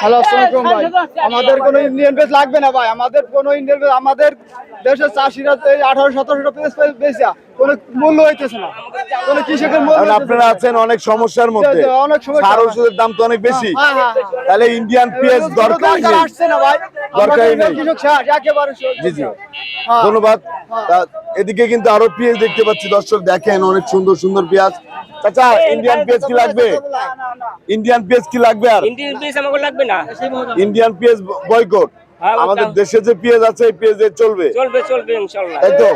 Hello আসসালামু ভাই। আমাদের কোনো ইন্ডিয়ান পেজ লাগবে না ভাই। আমাদের কোনো ইন্ডিয়ান পেজ আমাদের দেশের চাষিরা এই আঠারো সতেরোশো পেজ বেচা কোনো মূল্য হইতেছে না। কোনো কৃষকের মূল্য আপনারা আছেন অনেক সমস্যার মধ্যে। অনেক সমস্যা। সার ওষুধের দাম তো অনেক বেশি। হ্যাঁ, হ্যাঁ, হ্যাঁ। তাহলে ইন্ডিয়ান পেঁয়াজ কোনো দরকার দরকার নেই। আসছে না ভাই। দরকারই নেই। কৃষক শেষ, একেবারে জি জি। ধন্যবাদ। এদিকে কিন্তু আরও পেঁয়াজ দেখতে পাচ্ছি। দর্শক দেখেন অনেক সুন্দর সুন্দর পেঁয়াজ। চাচা ইন্ডিয়ান পেঁয়াজ কি লাগবে? ইন্ডিয়ান পেঁয়াজ কি লাগবে আর? ইন্ডিয়ান পিস আমাকে লাগবে না। ইন্ডিয়ান পেঁয়াজ বয়কট আমাদের দেশে যে পেঁয়াজ আছে এই পেঁয়াজে চলবে। চলবে চলবে ইনশাল্লাহ। তাই তো।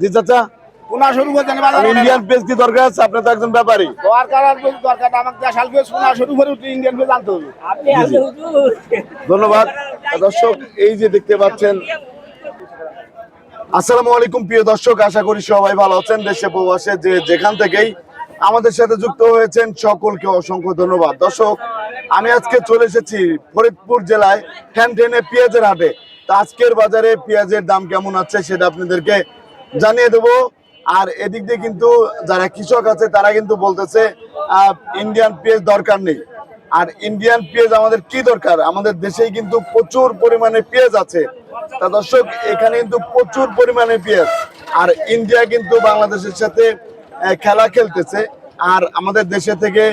জি চাচা। ইন্ডিয়ান পেঁয়াজ কি দরকার আছে? আপনার তো একজন ব্যাপারী। পেঁয়াজ পেঁয়াজ ধন্যবাদ। দর্শক এই যে দেখতে পাচ্ছেন আসসালামু আলাইকুম, প্রিয় দর্শক, আশা করি সবাই ভালো আছেন, দেশে প্রবাসে যে যেখান থেকেই আমাদের সাথে যুক্ত হয়েছেন সকলকে অসংখ্য ধন্যবাদ। দর্শক, আমি আজকে চলে এসেছি ফরিদপুর জেলায় ঠ্যান ঠেনে পেঁয়াজের হাটে। তো আজকের বাজারে পেঁয়াজের দাম কেমন আছে সেটা আপনাদেরকে জানিয়ে দেবো। আর এদিক দিয়ে কিন্তু যারা কৃষক আছে, তারা কিন্তু বলতেছে ইন্ডিয়ান পেঁয়াজ দরকার নেই। আর ইন্ডিয়ান পেঁয়াজ আমাদের কি দরকার? আমাদের দেশেই কিন্তু প্রচুর পরিমাণে পেঁয়াজ আছে। তা দর্শক, এখানে কিন্তু প্রচুর পরিমাণে পেঁয়াজ। আর ইন্ডিয়া কিন্তু বাংলাদেশের সাথে খেলা খেলতেছে। আর আমাদের দেশে থেকে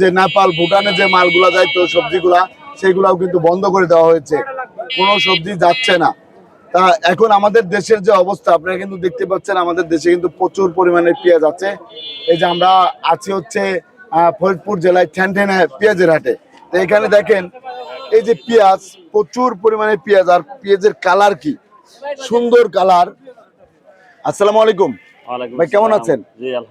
যে নেপাল, ভুটানে যে মালগুলা যাইতো সবজিগুলা, সেগুলাও কিন্তু বন্ধ করে দেওয়া হয়েছে। কোনো সবজি যাচ্ছে না। তা এখন আমাদের দেশের যে অবস্থা, আপনারা কিন্তু দেখতে পাচ্ছেন, আমাদের দেশে কিন্তু প্রচুর পরিমাণে পেঁয়াজ আছে। এই যে আমরা আছি হচ্ছে ফরিদপুর জেলায় ঠ্যানঠেনে পেঁয়াজের হাটে। তো এখানে দেখেন এই যে পেঁয়াজ প্রচুর পরিমাণে পেঁয়াজ আর পেঁয়াজের কালার কি? সুন্দর কালার। আসসালামু আলাইকুম। ভাই কেমন আছেন?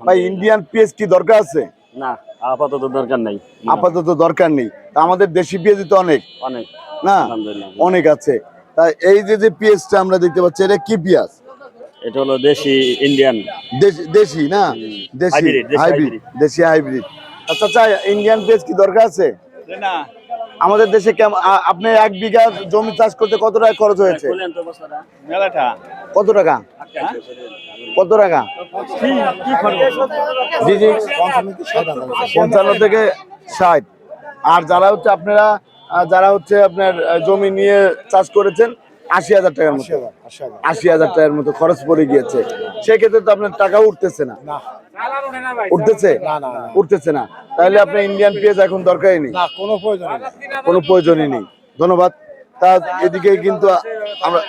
ভাই ইন্ডিয়ান পেঁয়াজ কি দরকার আছে? না আপাতত দরকার নেই। আপাতত দরকার নেই। আমাদের দেশি পেঁয়াজই তো অনেক। অনেক। না? অনেক আছে। তা এই যে যে পেঁয়াজটা আমরা দেখতে পাচ্ছি এটা কি পেঁয়াজ? এটা হলো দেশি ইন্ডিয়ান দেশি- দেশি না? দেশি হাইব্রিড দেশি হাইব্রিড আচ্ছা আচ্ছা ইন্ডিয়ান পেঁয়াজ কি দরকার আছে? আমাদের দেশে কেমন আপনি এক বিঘা জমি চাষ করতে কত টাকা খরচ হয়েছে? বলেন তো বস্তাটা কত টাকা? কত টাকা? জি জি। পঞ্চান্ন থেকে ষাট। আর যারা হচ্ছে আপনারা যারা হচ্ছে আপনার জমি নিয়ে চাষ করেছেন আশি হাজার টাকার মতো। আশি হাজার টাকার মতো খরচ পড়ে গিয়েছে। সেক্ষেত্রে তো আপনার টাকা উঠতেছে না। উঠতেছে? উঠতেছে না। তাহলে আপনার ইন্ডিয়ান পেঁয়াজ এখন দরকারই নেই। না কোনো প্রয়োজন নেই। কোনো প্রয়োজনই নেই। ধন্যবাদ। তা এদিকে কিন্তু আমরা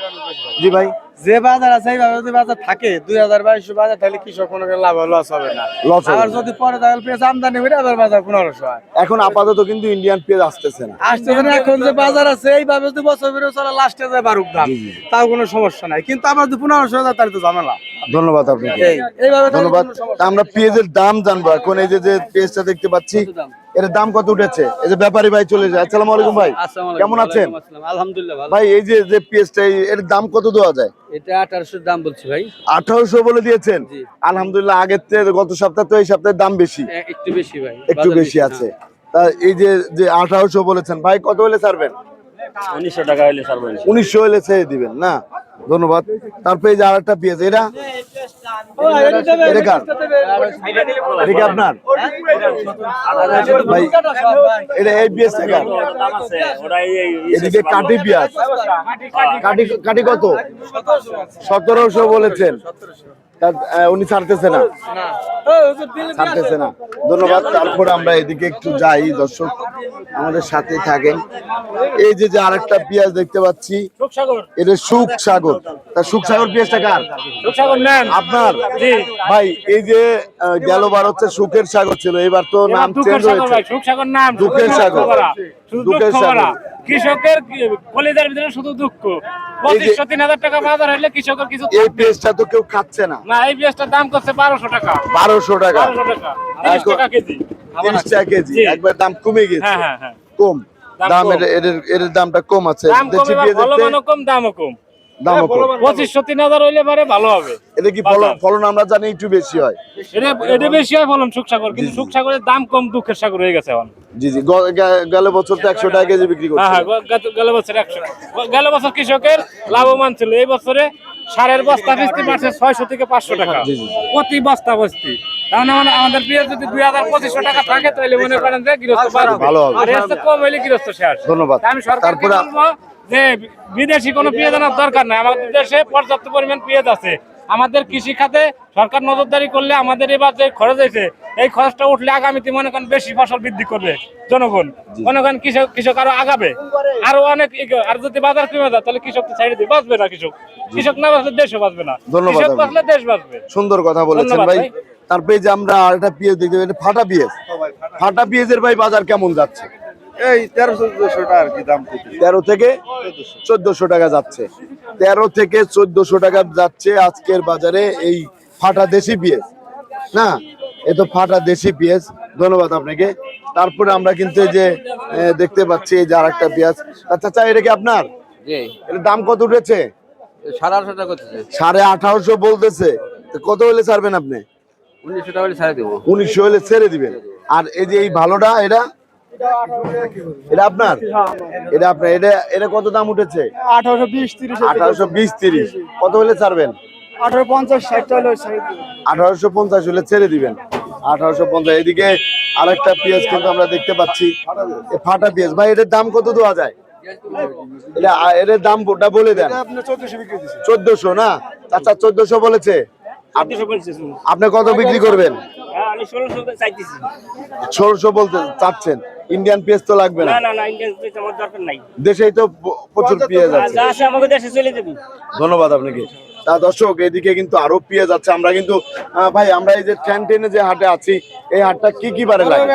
জি ভাই। যে বাজার আছে এইভাবে যদি বাজার থাকে দুই হাজার বাইশশো বাজার তাহলে কৃষক কোনো লাভ লস হবে না। লস না। যদি পরে তাহলে পেঁয়াজ আমদানি করে আবার বাজার পনেরোশো হয়। এখন আপাতত কিন্তু ইন্ডিয়ান পেঁয়াজ আসতেছে না। আসতেছে না এখন যে বাজার আছে এইভাবে যদি বছর বেরো চলে লাস্টে যায় বারুক দাম তাও কোনো সমস্যা নাই। কিন্তু আবার যদি পনেরোশো হাজার তাহলে তো ঝামেলা। ধন্যবাদ আপনাকে। এইভাবে ধন্যবাদ। আমরা পেঁয়াজের দাম জানব। এখন এই যে যে পেঁয়াজটা দেখতে পাচ্ছি এর দাম কত উঠেছে? এই যে ব্যাপারী ভাই চলে যায়। আসসালামু আলাইকুম ভাই। কেমন আছেন? আলহামদুলিল্লাহ ভাই এই যে যে পেঁয়াজটা এর দাম কত দেওয়া যায়? এটা আঠারোশোর দাম বলছি ভাই। আঠারোশো বলে দিয়েছেন? আলহামদুলিল্লাহ আগের থেকে গত সপ্তাহ তো এই সপ্তাহের দাম বেশি। একটু বেশি ভাই একটু বেশি আছে। তা এই যে যে আঠারোশো বলেছেন ভাই কত হলে ছাড়বেন? উনিশশো টাকা হইলে সারবেন উনিশশো হলে ছেড়ে দিবেন না? ধন্যবাদ। তারপরে এই যে আরেকটা পেঁয়াজ এটা? এটা এদিকে কাটি কাটি কাটি কত? সতেরোশো বলেছেন। উনি ছাড়তেছে না। ছাড়তেছে না। ধন্যবাদ। তারপর আমরা এদিকে একটু যাই। দর্শক আমাদের সাথে থাকেন। এই যে যে আরেকটা পেঁয়াজ দেখতে পাচ্ছি এটা সুখ সাগর তা সুখ সাগর পেঁয়াজটা কার? আপনার? ভাই এই যে গেল বার হচ্ছে সুখের সাগর ছিল। এবার তো নাম চেঞ্জ হয়েছে। দুঃখের সাগর। দুঃখের সাগর। কৃষকের কলিজার ভিতরে শুধু দুঃখ। পঁচিশশো তিন হাজার টাকা বাজার হইলে কৃষকের কিছু এই পেঁয়াজটা তো কেউ খাচ্ছে না। না এই পেঁয়াজটার দাম করছে বারোশো টাকা। বারোশো টাকা। বারোশো টাকা। কেজি। তিরিশ টাকা কেজি। একবার দাম কমে গেছে। হ্যাঁ হ্যাঁ হ্যাঁ। কম। দাম এর এর দামটা কম আছে। কম দামও কম। দামও পঁচিশশো তিন হাজার হইলে পরে ভালো হবে। এটা কি ফলন ফলন আমরা জানি একটু বেশি হয়। এটা এটা বেশি হয় ফলন সুখসাগর কিন্তু সুখসাগরের দাম কম দুঃখের সাগর হয়ে গেছে এখন। জি জি। গেল বছর তো একশো টাকা কেজি বিক্রি হ্যাঁ করছে। হ্যাঁ গেল বছর একশো। গেল বছর কৃষকের লাভবান ছিল। এই বছরে সারের বস্তা বেচতে পারছে ছয়শো থেকে পাঁচশো টাকা। প্রতি বস্তা বস্তি তাহলে মানে আমাদের পেঁয়াজ যদি দুই হাজার পঁচিশশো টাকা থাকে তাহলে মনে করেন যে গৃহস্থ। ভালো আর কম হইলে গৃহস্থ শেষ ধন্যবাদ। আমি সরকারকে বলব যে বিদেশি কোনো পেঁয়াজ আনার দরকার নাই। আমাদের দেশে পর্যাপ্ত পরিমাণ পেঁয়াজ আছে। আমাদের কৃষি খাতে সরকার নজরদারি করলে আমাদের এবার যে খরচ হয়েছে এই খরচটা উঠলে আগামীতে মনে করেন বেশি ফসল বৃদ্ধি করবে জনগণ। মনে করেন কৃষক কৃষক আরও আগাবে। আরও অনেক আর যদি বাজার কমে যায় তাহলে কৃষক তো ছাইড়ে দিয়ে বাঁচবে না কৃষক। কৃষক না বাঁচলে দেশও বাঁচবে না। কৃষক বাঁচলে দেশ বাঁচবে। সুন্দর কথা বলেছেন ভাই। তারপরে যে আমরা আরেকটা পেঁয়াজ দেখতে পাই, এটা ফাটা পেঁয়াজ। ফাটা পেঁয়াজের ভাই বাজার কেমন যাচ্ছে? এই তেরো চোদ্দশো টাকা আর কি দাম তেরো থেকে চোদ্দশো টাকা যাচ্ছে। তেরো থেকে চোদ্দশো টাকা যাচ্ছে আজকের বাজারে এই ফাটা দেশি পেঁয়াজ। না এ তো ফাটা দেশি পেঁয়াজ। ধন্যবাদ আপনাকে। তারপরে আমরা কিন্তু যে দেখতে পাচ্ছি এই যে আর একটা পেঁয়াজ। আচ্ছা আচ্ছা এটা কি আপনার? এর দাম কত উঠেছে? সাড়ে আঠারোশো বলতেছে। কত হলে ছাড়বেন আপনি? উনিশশো হলে ছেড়ে দিবেন। আর এই যে এই ভালোটা এটা? এটা আপনার? এটা আপনার এটা এটা কত দাম উঠেছে? আঠারোশো বিশ তিরিশ আঠারোশো বিশ তিরিশ। কত হলে ছাড়বেন? আঠারো পঞ্চাশ আঠারোশো পঞ্চাশ হলে ছেড়ে দিবেন। আঠারোশো পঞ্চাশ এদিকে আরেকটা পেঁয়াজ কিন্তু আমরা দেখতে পাচ্ছি। ফাটা পেঁয়াজ। ভাই এটার দাম কত দেওয়া যায়? এটা এটার দাম ওটা বলে দেন। চোদ্দশো না? আচ্ছা চোদ্দশো বলেছে। আপনি কত বিক্রি করবেন? ষোলোশো বলতে চাচ্ছেন? ইন্ডিয়ান পেঁয়াজ তো লাগবে না? না না না ইন্ডিয়ান পেঁয়াজ আমার দরকার নাই। দেশেই তো প্রচুর পেঁয়াজ আছে। আছে আমাকে দেশে চলে যাবি। ধন্যবাদ আপনাকে। তা দর্শক এদিকে কিন্তু আরও পেঁয়াজ আছে। আমরা কিন্তু ভাই আমরা এই যে ট্রেন টেনে যে হাটে আছি এই হাটটা কি কি বারে লাগে?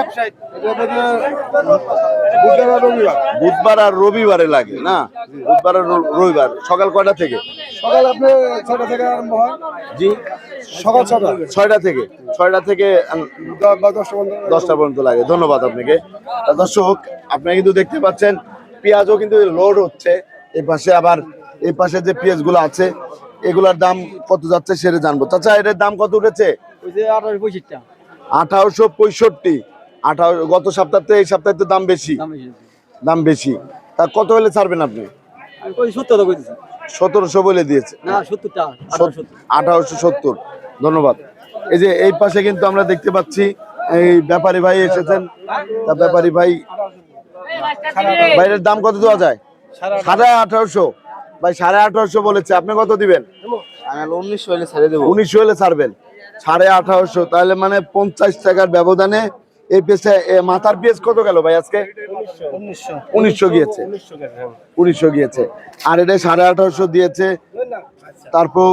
বুধবার আর রবিবারে লাগে না? বুধবার আর রবিবার। সকাল কয়টা থেকে? সকাল আপনি ছটা থেকে আরম্ভ হয়? জি। সকাল ছটা ছয়টা থেকে ছয়টা থেকে দশটা পর্যন্ত দশটা পর্যন্ত লাগে। ধন্যবাদ আপনাকে। দর্শক আপনারা কিন্তু দেখতে পাচ্ছেন পেঁয়াজও কিন্তু লোড হচ্ছে। এই পাশে আবার এই পাশে যে পেঁয়াজগুলো আছে এগুলার দাম কত যাচ্ছে সেটা জানব। চাচা এটার দাম কত উঠেছে? আঠারোশো পঁয়ষট্টি। আঠারো গত সপ্তাহে এই সপ্তাহে তো দাম বেশি। দাম বেশি তা কত হলে ছাড়বেন আপনি? সত্তর সতেরোশো বলে দিয়েছে। আঠারোশো সত্তর। ধন্যবাদ। এই যে এই পাশে কিন্তু আমরা দেখতে পাচ্ছি এই ব্যাপারী ভাই এসেছেন। তা ব্যাপারী ভাই বাইরের দাম কত দেওয়া যায়? সাড়ে আঠারোশো। ভাই সাড়ে আঠারোশো বলেছে। আপনি কত দিবেন? উনিশশো হলে ছেড়ে দেবো। উনিশশো হলে ছাড়বেন। সাড়ে আঠারোশো। তাহলে মানে পঞ্চাশ টাকার ব্যবধানে এই পেঁচে মাথার পেঁয়াজ কত গেল ভাই আজকে? উনিশশো। গিয়েছে। উনিশশো গিয়েছে। আর এটা সাড়ে আঠারোশো দিয়েছে। তারপর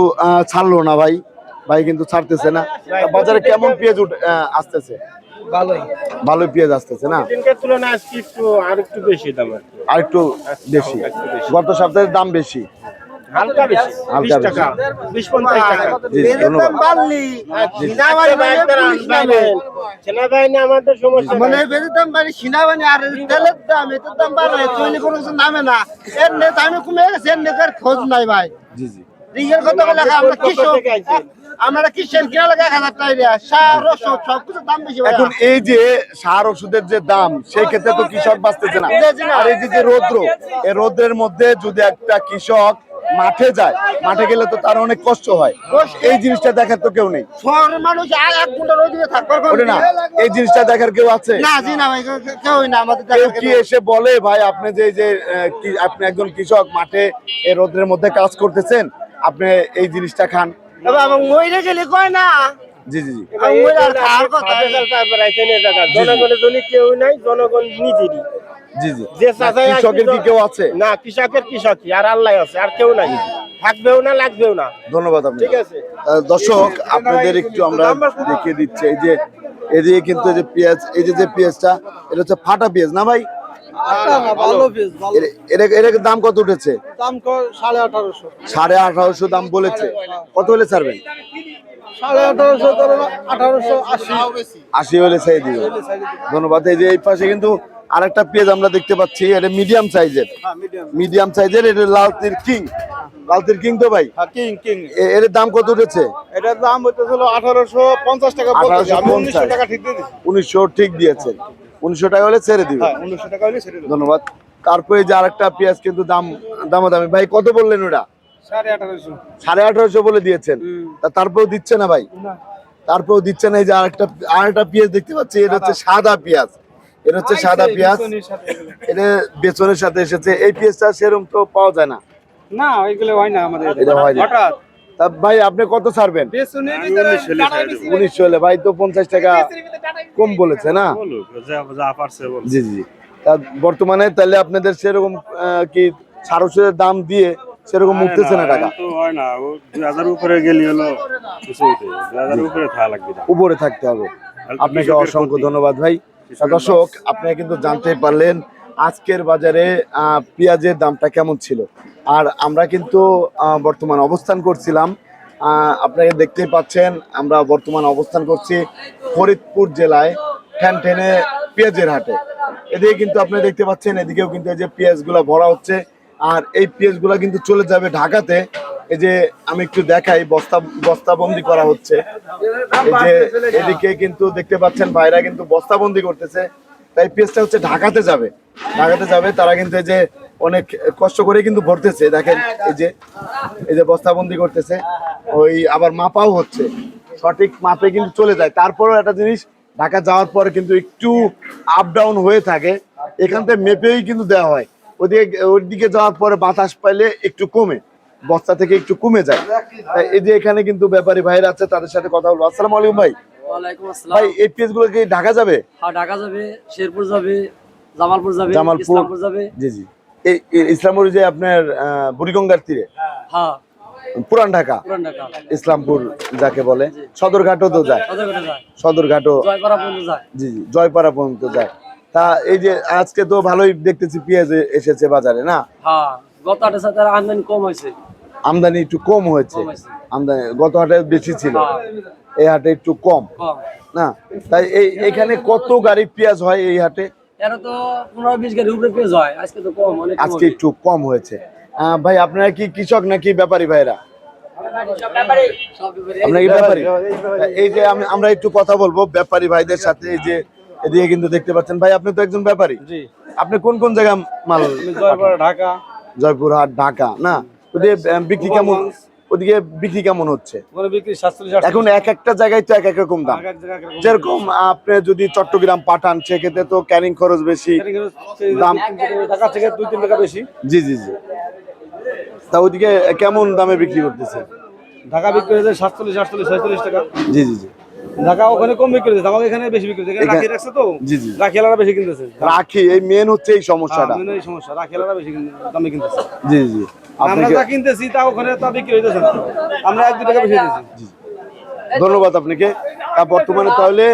ছাড়লো না ভাই। ভাই কিন্তু ছাড়তেছে না। বাজারে কেমন পেঁয়াজ আসতেছে? ভালো পেঁয়াজ আসতেছে না? তুলনায় আজকে একটু আর একটু বেশি দাম আর একটু বেশি। গত সপ্তাহের দাম বেশি। হালকা বেশি হালকা বিশ বেশি। টাকা জি ধন্যবাদ সেনাবাহিনী আমাদের সমস্যা মানে বেদের দাম বাড়ি সিনাবানি আর তেলের দাম এটার দাম বাড়ে তৈরি কোনো কিছু নামে না এর আমি কমে গেছে এর নেটের খোঁজ নাই ভাই জি জি রিগের কত লেখা আমরা কৃষক আমরা কিসের কিনা লেখা এক হাজার টাকা সার ওষুধ সব কিছু দাম বেশি ভাই এখন এই যে সার ওষুধের যে দাম সেই ক্ষেত্রে তো কৃষক বাঁচতেছে না আর এই যে রৌদ্র এই রৌদ্রের মধ্যে যদি একটা কৃষক মাঠে যায় মাঠে গেলে তো তার অনেক কষ্ট হয়। এই জিনিসটা দেখার তো কেউ নেই। মানুষ এক ঘণ্টা রোদ দিয়ে না এই জিনিসটা দেখার কেউ আছে? না জি না ভাই কেউ- না আমাদের কেউ কি এসে বলে ভাই আপনি যে যে আহ, আপনি একজন কৃষক মাঠে এই রোদ্রের মধ্যে কাজ করতেছেন আপনি এই জিনিসটা খান। গেলে কয় না? জি জি জি। জনগণের জন্য কেউ নাই জনগণ নিজেরই। জি জি। যে চাচাই কৃষকের কি কেউ আছে? না কৃষকের কৃষকই আর আল্লাহ আছে আর কেউ নাই। থাকবেও না লাগবেও না। ধন্যবাদ আপনি ঠিক আছে। দর্শক আপনাদের একটু আমরা দেখিয়ে দিচ্ছি এই যে এদিকে কিন্তু যে পেঁয়াজ এই যে যে পেঁয়াজটা এটা হচ্ছে ফাটা পেঁয়াজ না ভাই? ভালো এর- দাম কত উঠেছে? দাম সাড়ে আঠারোশো। সাড়ে আঠারোশো দাম বলেছে। কত হলে ছাড়বেন? সাড়ে আঠারোশো আঠারোশো আশি। আশি হলে দিবে ধন্যবাদ। এই যে এই পাশে কিন্তু আরেকটা পেঁয়াজ আমরা দেখতে পাচ্ছি এটা মিডিয়াম সাইজের মিডিয়াম সাইজের এটা লালতির কিং লালতির কিং তো ভাই? কিং কিং এর দাম কত উঠেছে? এটার দাম হইতেছিল আঠারোশো পঞ্চাশ টাকা আমি উনিশশো টাকা ঠিক দিয়ে উনিশশো ঠিক দিয়েছে। উনিশশো টাকা হলে ছেড়ে দিবে। হ্যাঁ উনিশশো টাকা হলে দেবো। ধন্যবাদ। তারপরে যে আরেকটা পেঁয়াজ কিন্তু দাম দামাদামি। ভাই কত বললেন ওটা? সাড়ে আঠারোশো। বলে দিয়েছেন। তা তারপরেও দিচ্ছে না ভাই? তারপরেও দিচ্ছে না এই যে আরেকটা আরেকটা পেঁয়াজ দেখতে পাচ্ছি এটা হচ্ছে সাদা পেঁয়াজ। এটা হচ্ছে সাদা পেঁয়াজ। এটা বেসনের সাথে এসেছে। এই পেঁয়াজটা সেরকম তো পাওয়া যায় না। না ওইগুলো হয় না আমাদের এটা হয় না। তা ভাই আপনি কত ছাড়বেন? উনিশশো হলে ভাই তো পঞ্চাশ টাকা কম বলেছে না? জি জি তা বর্তমানে তাহলে আপনাদের সেরকম কি সারসের দাম দিয়ে সেরকম উঠতেছে না টাকা? হয় না। দুই হাজার উপরে গেলি হলো উপরে থাকা লাগবে উপরে থাকতে হবে। আপনাকে অসংখ্য ধন্যবাদ ভাই। দর্শক আপনি কিন্তু জানতে পারলেন আজকের বাজারে পেঁয়াজের দামটা কেমন ছিল। আর আমরা কিন্তু বর্তমান অবস্থান করছিলাম। আহ, আপনারা দেখতেই পাচ্ছেন আমরা বর্তমান অবস্থান করছি ফরিদপুর জেলায় ঠ্যান ঠেনে পেঁয়াজের হাটে। এদিকে কিন্তু আপনি দেখতে পাচ্ছেন এদিকেও কিন্তু এই যে পেঁয়াজগুলো ভরা হচ্ছে। আর এই পেঁয়াজগুলো কিন্তু চলে যাবে ঢাকাতে। এই যে আমি একটু দেখাই, বস্তা, বস্তাবন্দি করা হচ্ছে। এই যে এদিকে কিন্তু দেখতে পাচ্ছেন ভাইরা কিন্তু বস্তাবন্দি করতেছে। তাই পেঁয়াজটা হচ্ছে ঢাকাতে যাবে। ঢাকাতে যাবে, তারা কিন্তু এই যে অনেক কষ্ট করে কিন্তু ভরতেছে। দেখেন, এই যে এই যে বস্তাবন্দি করতেছে। ওই আবার মাপাও হচ্ছে। সঠিক মাপে কিন্তু চলে যায়। তারপরেও একটা জিনিস, ঢাকা যাওয়ার পরে কিন্তু একটু আপ ডাউন হয়ে থাকে। এখান থেকে মেপেই কিন্তু দেওয়া হয়। ওদিকে ওইদিকে যাওয়ার পরে বাতাস পাইলে একটু কমে। বস্তা থেকে একটু কমে যায়। এই যে এখানে কিন্তু ব্যাপারী ভাইরা আছে তাদের সাথে কথা বলব। আসসালামু আলাইকুম ভাই। ভাই এই পেজগুলো কি ঢাকা যাবে? হ্যাঁ ঢাকা যাবে শেরপুর যাবে জামালপুর যাবে জামালপুর। যাবে। জি জি। এই এই ইসলামপুর যে আপনার বুড়িগঙ্গার তীরে? হ্যাঁ। পুরান ঢাকা? ইসলামপুর যাকে বলে। সদরঘাটও তো যায়। সদরঘাটে যায়। সদরঘাটও। জয়পাড়া পর্যন্ত যায়। জি জি। জয়পাড়া পর্যন্ত যায়। তা এই যে আজকে তো ভালোই দেখতেছি পেঁয়াজ এসেছে বাজারে না? হ্যাঁ। গত সাথে আমদানি কম হয়েছে। আমদানি একটু কম হয়েছে। আমদানি গত হাটে বেশি ছিল। হ্যাঁ, এই হাটে একটু কম। কম না? তাই এই এখানে কত গাড়ি পেঁয়াজ হয় এই হাটে? এরা তো পনেরো বিশ গাড়ি উপরে পেয়ে যায় আজকে তো কম অনেক আজকে একটু কম হয়েছে। ভাই আপনারা কি কৃষক নাকি ব্যাপারী ভাইরা? সব কি ব্যাপারী? এই যে আমরা একটু কথা বলব ব্যাপারী ভাইদের সাথে। এই যে এদিকে কিন্তু দেখতে পাচ্ছেন। ভাই আপনি তো একজন ব্যাপারী। আপনি কোন কোন জায়গা মাল ঢাকা। জয়পুরহাট ঢাকা না? ওদিকে বিক্রি কেমন? ওদিকে বিক্রি কেমন হচ্ছে? এখন এক একটা জায়গায় তো এক এক রকম দাম। যেরকম আপনি যদি চট্টগ্রাম পাঠান সেক্ষেত্রে তো ক্যারিং খরচ বেশি। দাম থেকে দুই তিন টাকা বেশি। জি জি জি। তা ওদিকে কেমন দামে বিক্রি করতেছে? ঢাকা বিক্রি হয়েছে সাতচল্লিশ আটচল্লিশ ছয়চল্লিশ টাকা। জি জি জি। ঢাকা ওখানে কম বিক্রি হয়েছে আমাকে এখানে বেশি বিক্রি হয়েছে এখানে এখানে- রাখি রাখছে তো? জি জি। রাখিয়ালারা বেশি কিনতেছে। রাখি এই মেন হচ্ছে এই সমস্যাটা। এই সমস্যা রাখিয়ালারা বেশি দামে কিনতেছে। জি জি। আমরা যা কিনতেছি তা ওখানে তা বিক্রি হইতেছে না। আমরা এক দু টাকা বেশি দিতেছি ধন্যবাদ আপনাকে। বর্তমানে তাহলে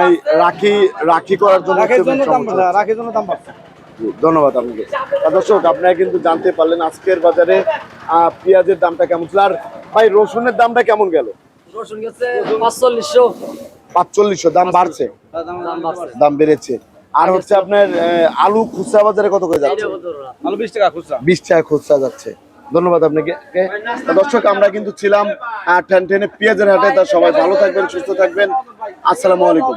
এই রাখি রাখি করার জন্য রাখির জন্য দাম সমস্যা রাখির জন্য দাম বাড়ছে। ধন্যবাদ আপনাকে। দর্শক আপনারা কিন্তু জানতে পারলেন আজকের বাজারে পেঁয়াজের দামটা কেমন ছিল। আর ভাই রসুনের দামটা কেমন গেল? রসুন গেছে পাঁচচল্লিশশো। পাঁচচল্লিশশো দাম বাড়ছে। দাম বেড়েছে। আর হচ্ছে আপনার আহ, আলু খুচরা বাজারে কত করে যাচ্ছে? আলু বিশ টাকা খুচরা। বিশ টাকা খুচরা যাচ্ছে। ধন্যবাদ আপনাকে। দর্শক আমরা কিন্তু ছিলাম টেন টেনে পেঁয়াজের হাটে। তা সবাই ভালো থাকবেন সুস্থ থাকবেন। আসসালামু আলাইকুম।